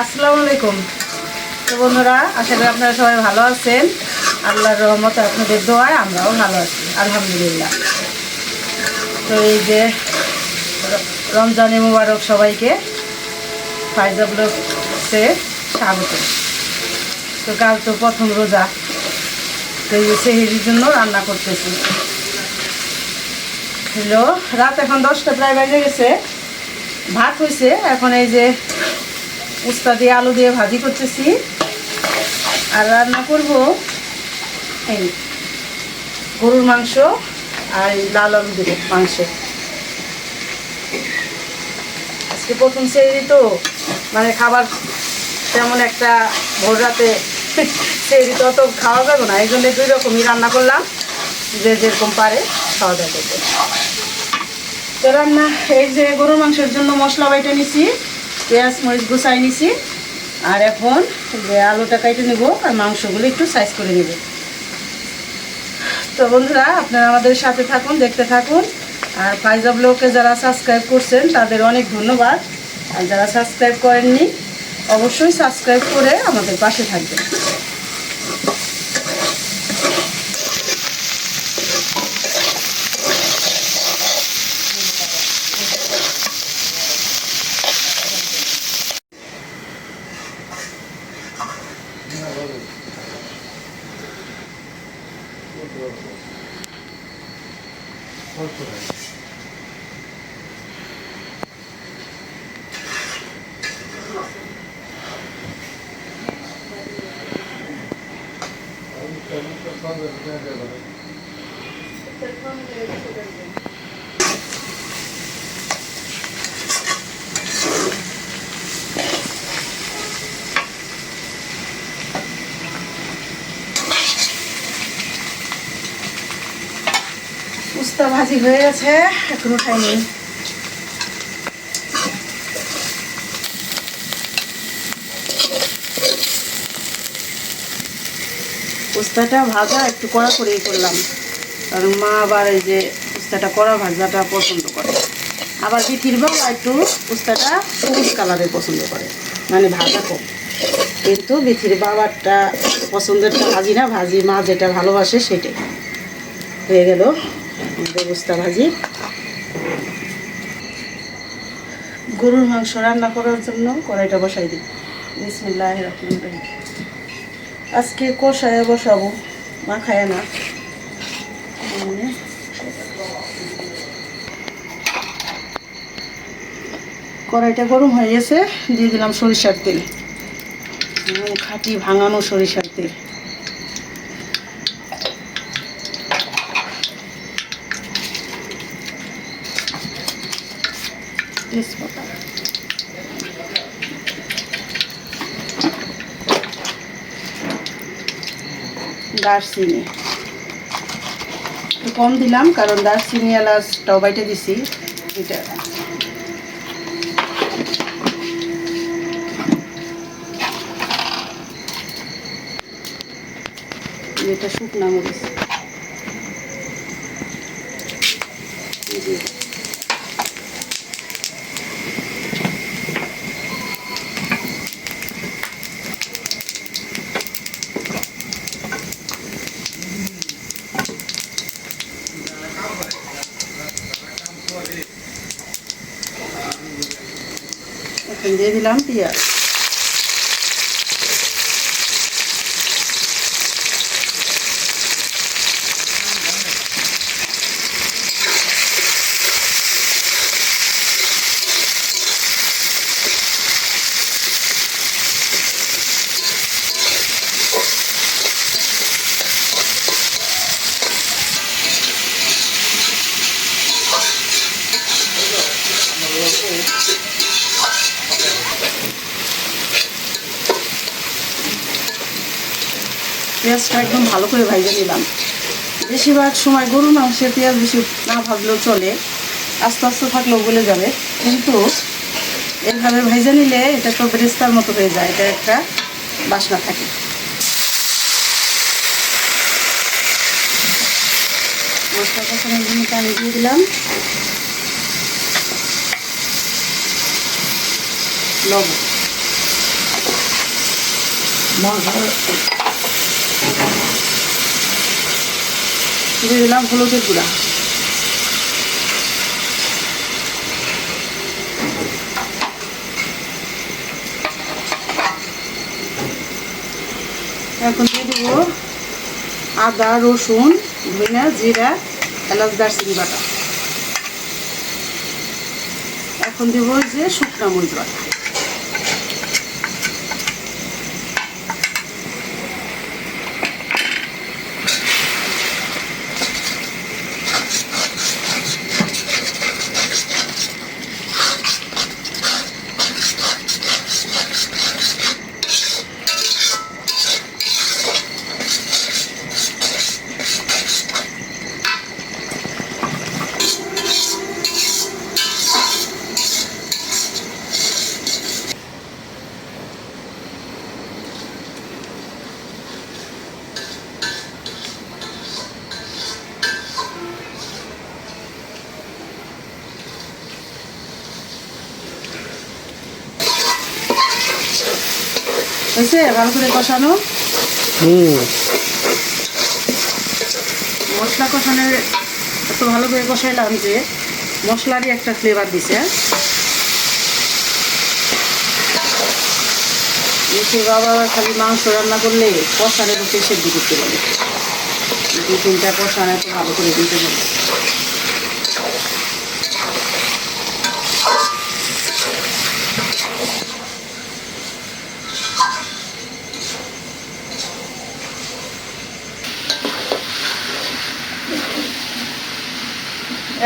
আসসালামু আলাইকুম। তো বন্ধুরা আশা করি আপনারা সবাই ভালো আছেন। আল্লাহর রহমত আপনাদের দোয়ায় আমরাও ভালো আছি, আলহামদুলিল্লাহ। তো এই যে রমজানে মুবারক সবাইকে ফাইজা ব্লগসে স্বাগত। তো কাল তো প্রথম রোজা, তো এই যে জন্য রান্না করতেছি। হ্যালো, রাত এখন দশটা প্রায় বেজে গেছে। ভাত হয়েছে, এখন এই যে উস্তা দিয়ে আলু দিয়ে ভাজি করতেছি। আর রান্না করব এই গরুর মাংস আর লাল আলু দেবো, মাংসে। আজকে প্রথম সেরি তো মানে খাবার তেমন একটা ভোর রাতে সেরি তো অত খাওয়া যাবে না, এই জন্য দুই রকমই রান্না করলাম, যে যেরকম পারে খাওয়া দাওয়া করতে তো রান্না, এই যে গরুর মাংসের জন্য মশলা বাইটা নিছি, পেঁয়াজ, মরিচ গুছাই নিছি, আর এখন যে আলুটা কাইটে নেব আর মাংসগুলো একটু সাইজ করে নেব। তো বন্ধুরা, আপনারা আমাদের সাথে থাকুন, দেখতে থাকুন। আর ফাইজা ব্লগকে যারা সাবস্ক্রাইব করছেন, তাদের অনেক ধন্যবাদ। আর যারা সাবস্ক্রাইব করেননি, অবশ্যই সাবস্ক্রাইব করে আমাদের পাশে থাকবেন উস্তা ভাজি হয়ে গেছে, এখন উঠাই নিই। উস্তাটা ভাজা, একটু কড়া করেই করলাম। কারণ মা আবার এই যে উস্তাটা কড়া ভাজাটা পছন্দ করে। আবার বিথির বাবা একটু উস্তাটা সবুজ কালারের পছন্দ করে মানে ভাজা কম। কিন্তু বিথির বাবারটা পছন্দেরটা ভাজি না, ভাজি মা যেটা ভালোবাসে সেটাই। হয়ে গেল। উস্তা ভাজি গরুর মাংস রান্না করার জন্য কড়াইটা বসাই দিই। বিসমিল্লাহ রহমান রহিম। আজকে কষায় বসাবো মা খায় না। কড়াইটা গরম হয়ে গেছে, দিয়ে দিলাম সরিষার তেল। খাঁটি ভাঙানো সরিষার তেল। তেজপাতা দারচিনি। একটু কম দিলাম কারণ দারচিনি এলাচ টবাইটে দিছি। এটা। এটা শুকনা মরিচ। দিয়ে দিলাম পেঁয়াজ। পেঁয়াজটা একদম ভালো করে ভাইজে নিলাম। বেশিরভাগ সময় গরুর মাংসে পেঁয়াজ বেশি না ভাবলেও চলে, আস্তে আস্তে থাকলেও গলে যাবে। কিন্তু এভাবে ভেজে নিলে এটা তো বেরেস্তার মতো হয়ে যায়, এটা একটা বাসনা থাকে। দিয়ে দিলাম। লবণ। দিয়ে দিলাম হলুদের গুঁড়া। এখন দিয়ে দেবো আদা, রসুন, ধনিয়া, জিরা, এলাচ, দারচিনি বাটা। এখন দেবো যে শুকনা মরিচ বাটা। হয়েছে ভালো করে কষানো। হুম। মশলা কষানোর এত ভালো করে কষাইলাম যে মশলারই একটা ফ্লেভার দিছে। বাবা খালি মাংস রান্না করলে কষানের উপরে সেদ্ধ করতে বলে দু তিনটা কষানো তো ভালো করে দিতে বলে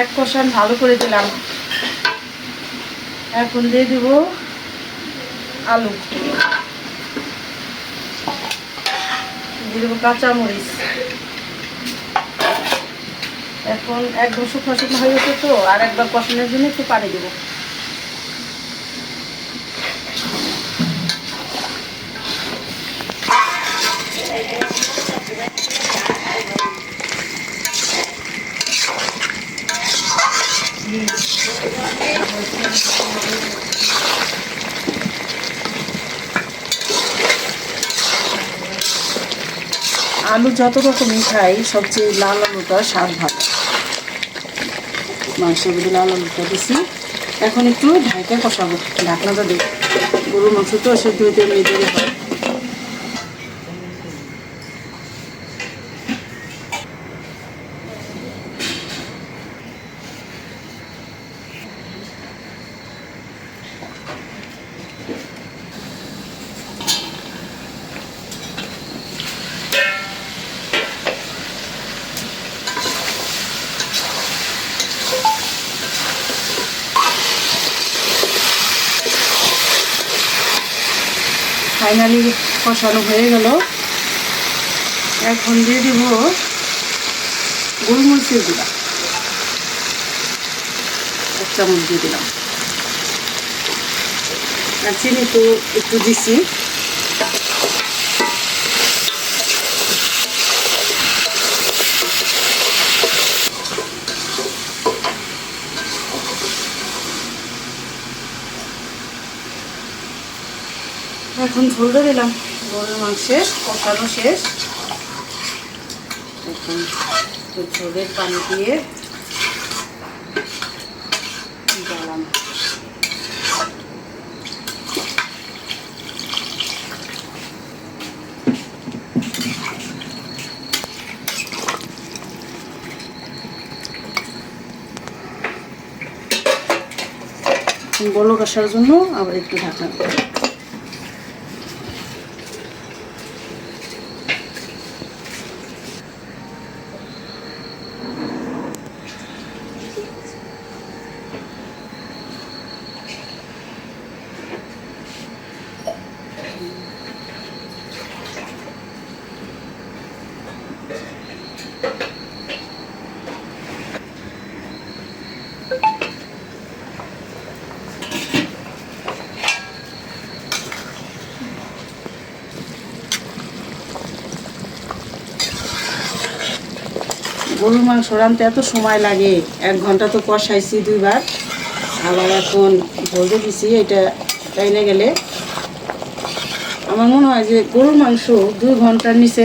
এক কষান ভালো করে দিলাম। এখন দিয়ে দিব আলু। দিয়ে দেবো কাঁচামরিচ। এখন একদম শুকনো শুকনো হয়ে গেছে তো, আর একবার কষানোর জন্য একটু পানি দেবো। আলু যত রকমই খাই, সবচেয়ে লাল আলুটা স্বাদ ভালো। মাংসের মধ্যে লাল আলুটা দিছি। এখন একটু ঢাকা কষাবো। ঢাকনাটা দেব গরুর মাংস তো সেদ্ধ হইতে এমনি দেরি হয় কষানো হয়ে গেল। এখন দিয়ে দিব গোলমরিচের গুঁড়া। এক চামচ দিয়ে দিলাম। আর চিনি তো একটু দিছি। এখন ঝোলটা দিলাম। গরুর মাংসের, কষানো শেষ। এখন ঝোলের পানি দিয়ে জ্বালাম বলক আসার জন্য আবার একটু ঢাকা গরুর মাংস রানতে এত সময় লাগে। এক ঘণ্টা তো কষাইছি দুইবার। আবার এখন ভোজে দিছি এটা টাইনে গেলে। আমার মনে হয় যে গরুর মাংস দুই ঘণ্টার নিচে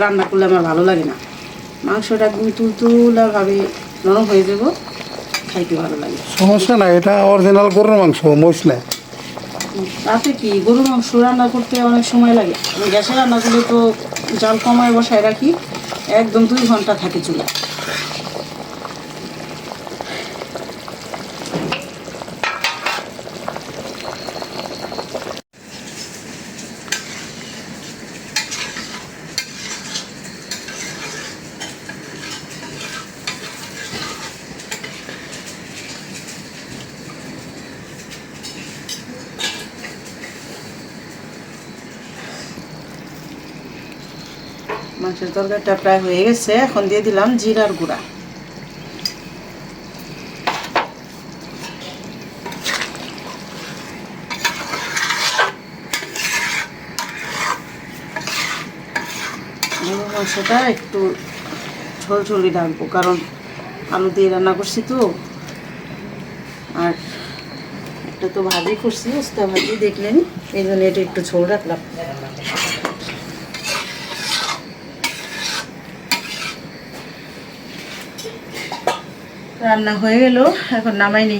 রান্না করলে আমার ভালো লাগে না। মাংসটা একদম তুলতুলাভাবে নরম হয়ে যাব খাইতে ভালো লাগে। সমস্যা নাই এটা অরিজিনাল গরুর মাংস মশলা তাতে কি গরুর মাংস রান্না করতে অনেক সময় লাগে। আমি গ্যাসে রান্না করলে তো জাল কমায় বসায় রাখি। একদম দুই ঘণ্টা থাকে চুলা। মাংসের তরকারিটা প্রায় হয়ে গেছে। এখন দিয়ে দিলাম জিরার গুঁড়া। মাংসটা একটু ঝোল ঝোলই রাখব কারণ আলু দিয়ে রান্না করছি তো। আর একটা তো ভাজি করছি, উস্তা ভাজি দেখলেন। এই জন্য এটা একটু ঝোল রাখলাম। রান্না হয়ে গেল, এখন নামাই নি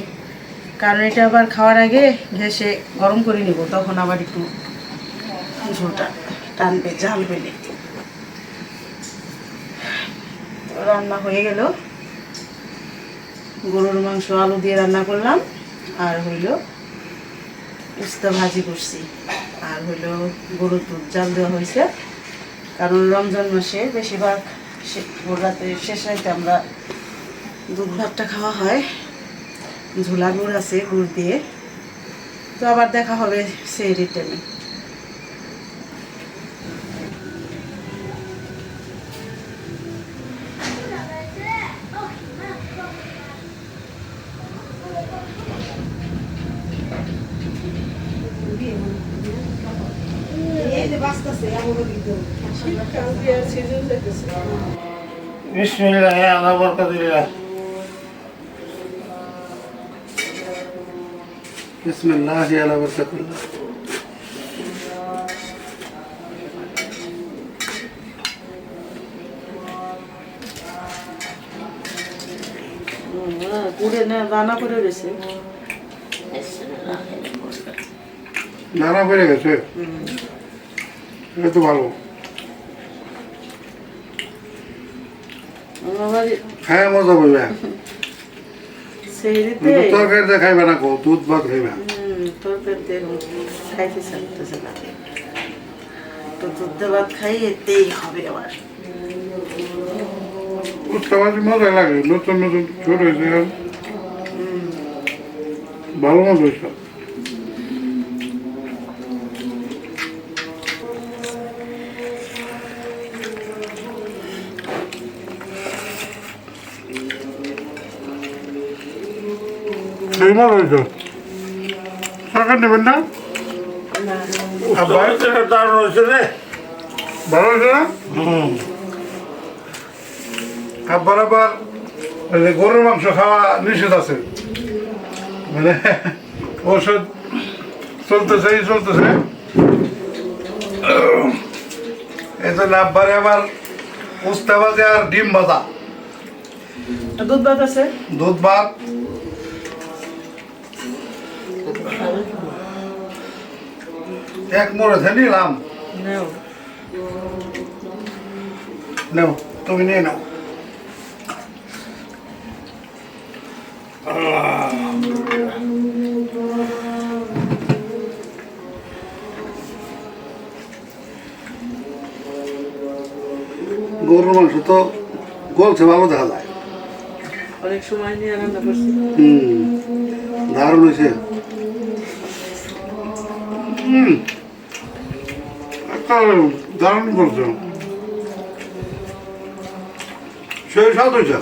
কারণ এটা আবার খাওয়ার আগে ঘেসে গরম করে নিব, তখন আবার একটু ঝোলটা টানবে জাল বেলে রান্না হয়ে গেল। গরুর মাংস, আলু দিয়ে রান্না করলাম, আর হইল উস্তা ভাজি করছি। আর হইল গরুর দুধ, জাল দেওয়া হয়েছে। কারণ রমজান মাসে বেশিরভাগ রাতে শেষ রাতে আমরা দুধ ভাতটা খাওয়া হয়। ঝোলা গুড় আছে, গুড় দিয়ে। তো আবার দেখা হবে সেই রিটার্নে বিসমিল্লাহ আল্লাহ বরকাতুল্লাহ বিসমিল্লাহ আল্লাহ বরকাতুল্লাহ। গুড়ে না রান্না করে রয়েছে নানা বেড়ে গেছে এটা তো ভালো। খায় মজা পাইবে সেই কিন্তু রীতে তরকারিতে খাইবে না কো দুধ ভাত খাইবে হুম তরকারিতে খাইতে চাইতেছে না। তো দুধ ভাত খাই এতেই হবে আবার। উৎসব আছে মজা লাগে নতুন নতুন ছোট হয়েছে। ভালো মজা হয়েছে মজা হয়েছে সরকার নেবেন না? দারুণ হয়েছে রে। ভালো হয়েছে না? আব্বার আবার গরুর মাংস খাওয়া নিষেধ আছে। মানে ওষুধ চলতেছে চলতেছে। এই জন্য আব্বারে আবার উস্তা ভাজে আর ডিম ভাজা। দুধ ভাত আছে? দুধ ভাত এক মোড়ে নিলাম। নেও। নাও তুমি নিয়ে নাও। গরুর মাংস তো গলছে ভালো দেখা যায়। অনেক সময় নিয়ে রান্না করছি। হুম দারুণ হয়েছে। হুম। একটা দারুণ করছ। সেই স্বাদ হয়েছে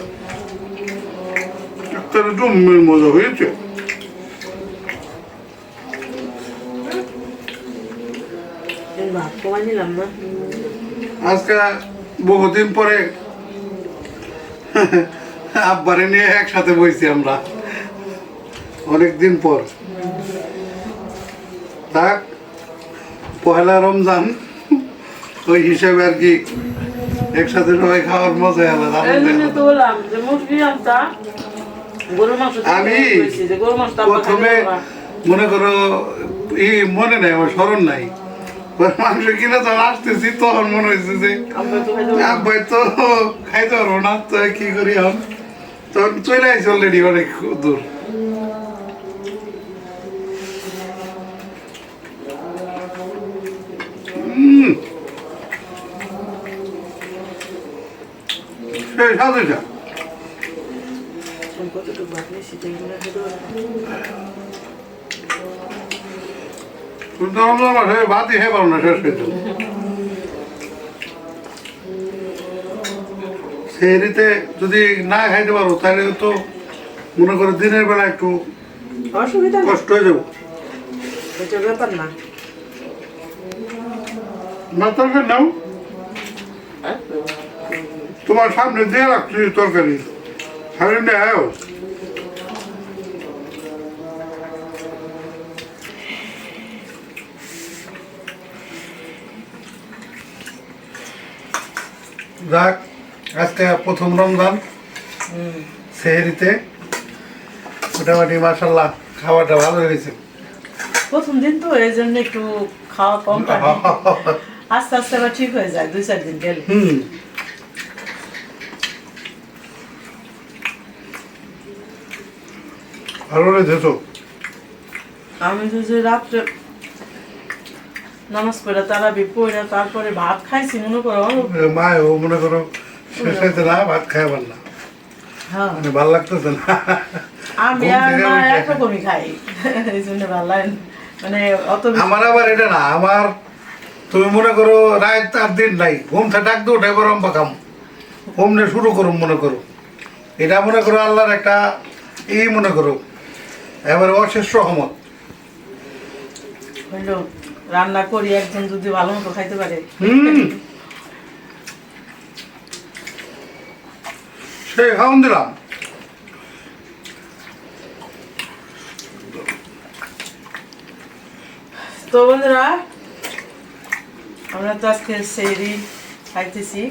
একটা জম্মের মজা হয়েছে। আজকে বহুদিন পরে আব্বারে নিয়ে একসাথে বইছি আমরা। অনেক দিন পর। থাক পয়লা রমজান ওই হিসেবে আর কি একসাথে সবাই খাওয়ার মজা আলাদা আমি প্রথমে মনে করো ই মনে নাই আমার স্মরণ নাই। মাংস কিনে যখন আসতেছি তখন মনে হয়েছে যে আব্বাই তো খাইতে পারব না। তো কি করি এখন? তখন চলে আসছে অলরেডি অনেক দূর উম। সেই স্বাদ হয়েছে। এখন কতটুকু ভাত নিয়েছি, তো এগুলো খাইতে পারবা। তুমি তো রমজান মাসে ভাতই খেয়ে পারো না শেষ হয়েছে সেহরিতে যদি না খাইতে পারো তাহলে তো মনে করো দিনের বেলা একটু অসুবিধা কষ্ট হয়ে যাব। ব্যাপার না। না তরকারি নাও তোমার সামনে দিয়ে রাখছি তরকারি। সামনে নেয় যাক আজকে প্রথম রমজান। সেহরিতে মোটামুটি মাসাল্লাহ ভালো হয়েছে। প্রথম দিন তো এই জন্য একটু খাওয়া কম আস্তে আস্তে আবার ঠিক হয়ে যায় দুই চার দিন গেলে। হুম। ভালো আমি তো যে রাত্রে নামাজ পড়ে তারা তারপরে ভাত খাইছি মনে করো মা ও মনে করো শেষ হয়েছে না ভাত না। হ্যাঁ। মানে ভালো লাগতেছে না। আমি আর মা। একরকমই খাই। এই জন্য ভালো লাগে মানে অত আমার আবার এটা না আমার তুমি মনে করো রাত আর দিন নাই। ঘুম থেকে ডাক দিয়ে উঠে গরম পাকাম। ঘুমনে শুরু করুম মনে করো। এটা মনে করো আল্লাহর একটা ই মনে করো এবারে অশেষ হইল রান্না করি একজন যদি ভালো মতো খাইতে পারে। সে খাওয়ান দিলাম তো বন্ধুরা আমরা তো আজকে সেরি খাইতেছি।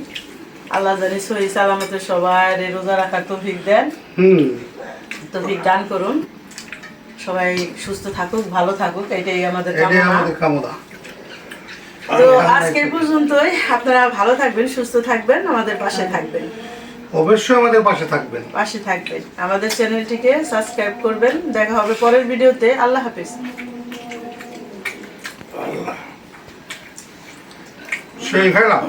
আল্লাহ জানি সহি সালামতে সবাই রোজা রাখার তৌফিক দেন। হুম। তৌফিক দান করুন। সবাই সুস্থ থাকুক ভালো থাকুক এটাই আমাদের কামনা। তো আজকের পর্যন্তই। আপনারা ভালো থাকবেন সুস্থ থাকবেন আমাদের পাশে থাকবেন। অবশ্যই আমাদের পাশে থাকবেন। পাশে থাকবেন। আমাদের চ্যানেলটিকে সাবস্ক্রাইব করবেন। দেখা হবে পরের ভিডিওতে। আল্লাহ হাফিজ। সেই খাইলাম